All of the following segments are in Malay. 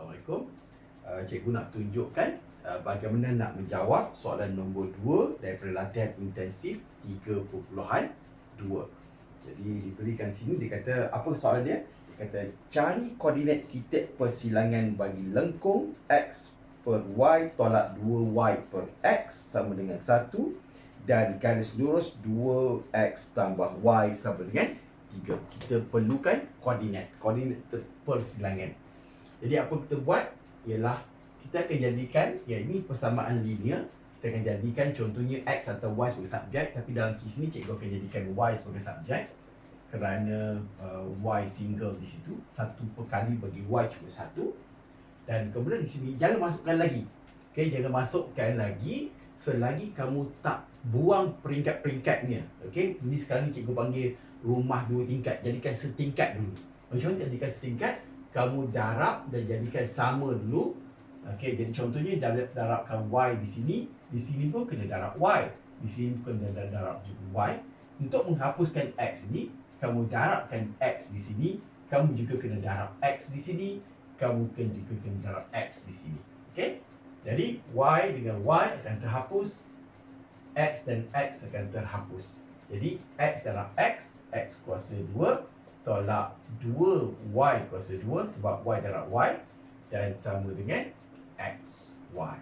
Assalamualaikum. Uh, cikgu nak tunjukkan uh, bagaimana nak menjawab soalan nombor 2 daripada latihan intensif 3.2. Jadi diberikan sini dia kata apa soalan dia? Dia kata cari koordinat titik persilangan bagi lengkung x per y tolak 2y per x sama dengan 1 dan garis lurus 2x tambah y sama dengan 3. Kita perlukan koordinat, koordinat persilangan. Jadi apa kita buat? Ialah kita akan jadikan ya ini persamaan linear. Kita akan jadikan contohnya x atau y sebagai subjek tapi dalam kes ni cikgu akan jadikan y sebagai subjek kerana uh, y single di situ. Satu perkali bagi y cuma satu. Dan kemudian di sini jangan masukkan lagi. Okey jangan masukkan lagi selagi kamu tak buang peringkat-peringkatnya. Okey ini sekarang ni cikgu panggil rumah dua tingkat. Jadikan setingkat dulu. Macam mana jadikan setingkat kamu darab dan jadikan sama dulu. Okey, jadi contohnya darab darabkan y di sini, di sini pun kena darab y. Di sini pun kena darab juga y. Untuk menghapuskan x ini, kamu darabkan x di sini, kamu juga kena darab x di sini, kamu juga kena darab x di sini. Okey? Jadi y dengan y akan terhapus, x dan x akan terhapus. Jadi x darab x, x kuasa 2 tolak 2y kuasa 2 sebab y darab y dan sama dengan x y.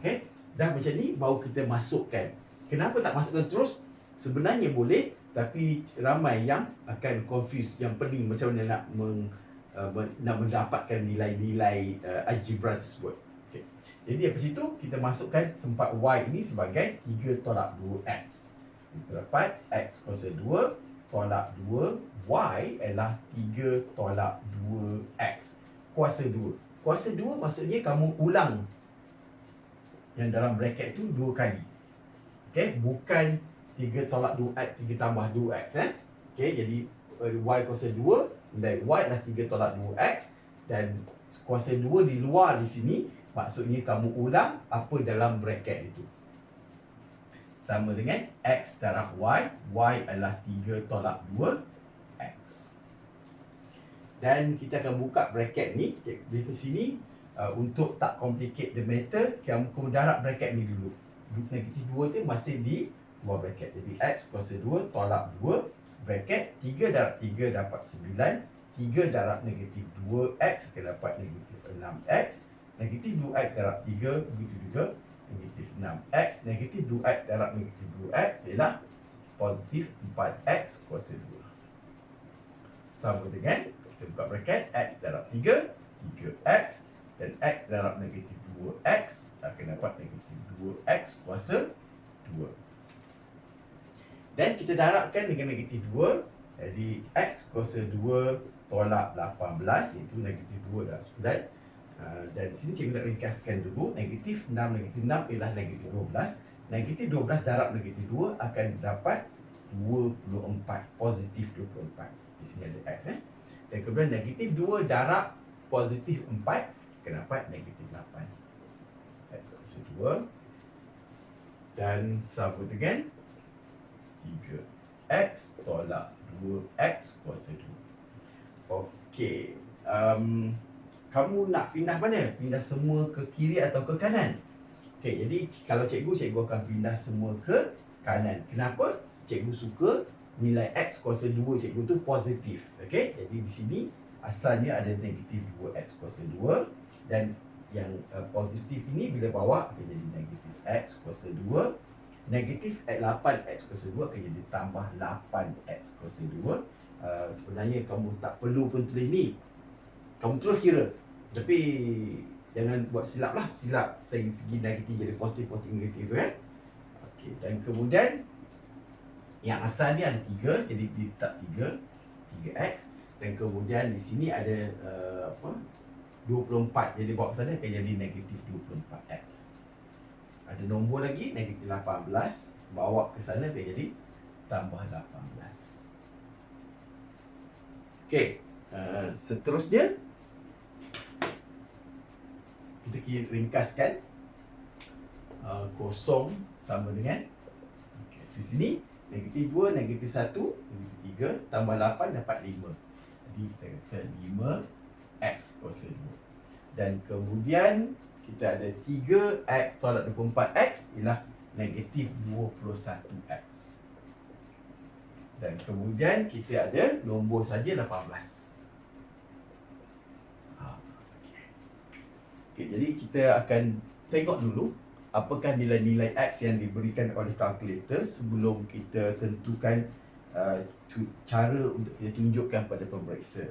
Okey? Dah macam ni baru kita masukkan. Kenapa tak masukkan terus? Sebenarnya boleh tapi ramai yang akan confuse yang pening macam mana nak meng, uh, nak mendapatkan nilai-nilai uh, algebra tersebut. Okay. Jadi apa situ kita masukkan sempat y ini sebagai 3 tolak 2x. Kita dapat x kuasa 2 tolak 2 Y adalah 3 tolak 2X Kuasa 2 Kuasa 2 maksudnya kamu ulang Yang dalam bracket tu 2 kali. Okay, bukan 3 tolak 2X, 3 tambah 2X eh? Okay, jadi uh, Y kuasa 2 Nilai Y adalah 3 tolak 2X Dan kuasa 2 di luar di sini Maksudnya kamu ulang apa dalam bracket itu Sama dengan X darab Y Y adalah 3 tolak 2 X. Dan kita akan buka bracket ni di sini uh, untuk tak complicate the matter, kamu darab bracket ni dulu. Negatif 2 tu masih di luar bracket. Jadi X kuasa 2 tolak 2 bracket 3 darab 3 dapat 9 3 darab negatif 2x akan dapat negatif 6x Negatif 2x darab 3 begitu juga Negatif 6x Negatif 2x darab negatif 2x ialah Positif 4x kuasa 2 sama dengan kita buka bracket x darab 3 3x dan x darab negatif 2x akan dapat negatif 2x kuasa 2 dan kita darabkan dengan negatif 2 jadi x kuasa 2 tolak 18 iaitu negatif 2 darab 9 uh, dan sini cikgu nak ringkaskan dulu negatif 6 negatif 6 ialah negatif 12 negatif 12 darab negatif 2 akan dapat 24 positif 24 di sini ada X eh. Dan kemudian negatif 2 darab positif 4 akan dapat negatif 8. X kuasa 2 dan sama dengan 3X tolak 2X kuasa 2. Okey. Um, kamu nak pindah mana? Pindah semua ke kiri atau ke kanan? Okey, jadi kalau cikgu, cikgu akan pindah semua ke kanan. Kenapa? Cikgu suka nilai x kuasa 2 cikgu tu positif. Okey. Jadi di sini asalnya ada negatif 2x kuasa 2 dan yang uh, positif ini bila bawa akan jadi negatif x kuasa 2 negatif 8x kuasa 2 akan jadi tambah 8x kuasa 2 uh, sebenarnya kamu tak perlu pun tulis ni kamu terus kira tapi jangan buat silap lah. Silap segi segi negatif jadi positif positif negatif tu kan okey dan kemudian yang asal ni ada 3 jadi letak 3 3x dan kemudian di sini ada uh, apa? 24 jadi bawa ke sana akan jadi negatif 24x ada nombor lagi negatif 18 bawa ke sana akan jadi tambah 18 Okey, uh, seterusnya kita kira ringkaskan uh, kosong sama dengan okay, di sini Negatif 2, negatif 1, negatif 3 Tambah 8 dapat 5 Jadi kita kata 5 X kuasa 2 Dan kemudian kita ada 3x tolak 24x ialah negatif 21x. Dan kemudian kita ada nombor saja 18. Ha, okey. Okey, jadi kita akan tengok dulu apakah nilai-nilai x yang diberikan oleh kalkulator sebelum kita tentukan uh, cara untuk kita tunjukkan pada pemeriksa.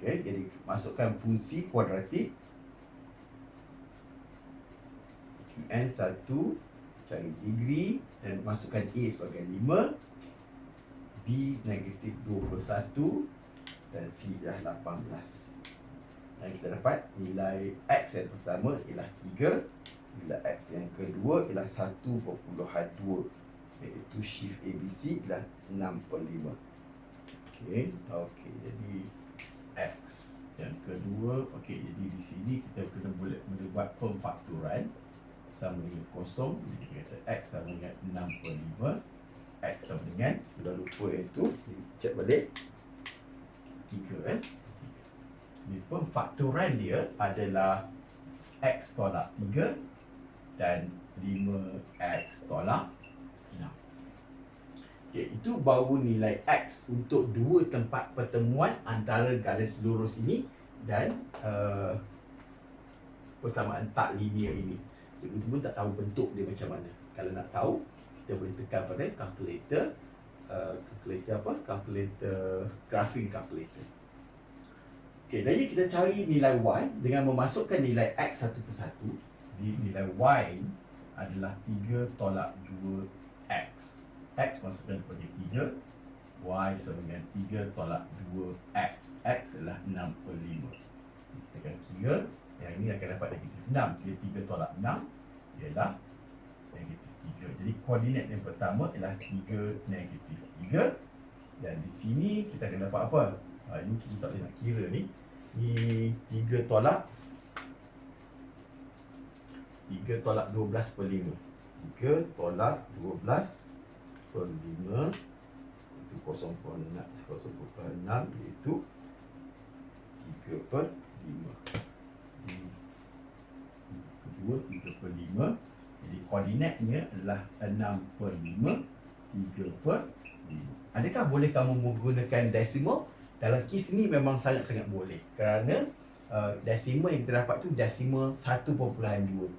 Okey, jadi masukkan fungsi kuadratik. N 1 cari degree dan masukkan A sebagai 5 B negatif 21 dan C dah 18 dan kita dapat nilai X yang pertama ialah 3 Nilai X yang kedua ialah 1.2 iaitu shift ABC ialah 6 per 5 Okey, okey. Jadi X yang kedua, okey. Jadi di sini kita kena boleh boleh buat pemfaktoran sama dengan kosong. Jadi kita kata X sama dengan 6 per 5 X sama dengan Sudah lupa yang tu Jadi check balik 3 kan Jadi pemfaktoran dia adalah X tolak 3 Dan 5X tolak 6 Okay, itu baru nilai X untuk dua tempat pertemuan antara garis lurus ini dan uh, persamaan tak linear ini. Cikgu pun tak tahu bentuk dia macam mana. Kalau nak tahu, kita boleh tekan pada calculator uh, calculator apa calculator graphing calculator Okey, jadi kita cari nilai y dengan memasukkan nilai x satu persatu. Jadi nilai y adalah 3 tolak 2 x. masukkan kepada 3. y sama dengan 3 tolak 2 x. adalah 6 per 5. Kita akan kira. Yang ini akan dapat negatif 6. Kira 3 tolak 6 ialah negatif 3. Jadi koordinat yang pertama ialah 3 negatif 3 dan di sini kita akan dapat apa? Ha, ini kita tak boleh nak kira ni. Ni 3 tolak 3 tolak 12 per 5. 3 tolak 12 per 5 itu 0.6 0.6 iaitu 3 per 5. Kedua 3 per 5 jadi koordinatnya adalah 6 per 5 3 per 5 Adakah boleh kamu menggunakan decimal? Dalam kes ni memang sangat-sangat boleh Kerana uh, decimal yang kita dapat tu decimal 1.2 0.6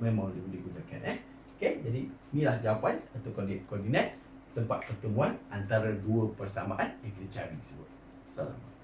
Memang boleh digunakan eh? Okay, jadi inilah jawapan atau koordinat tempat pertemuan antara dua persamaan yang kita cari sebut. Assalamualaikum.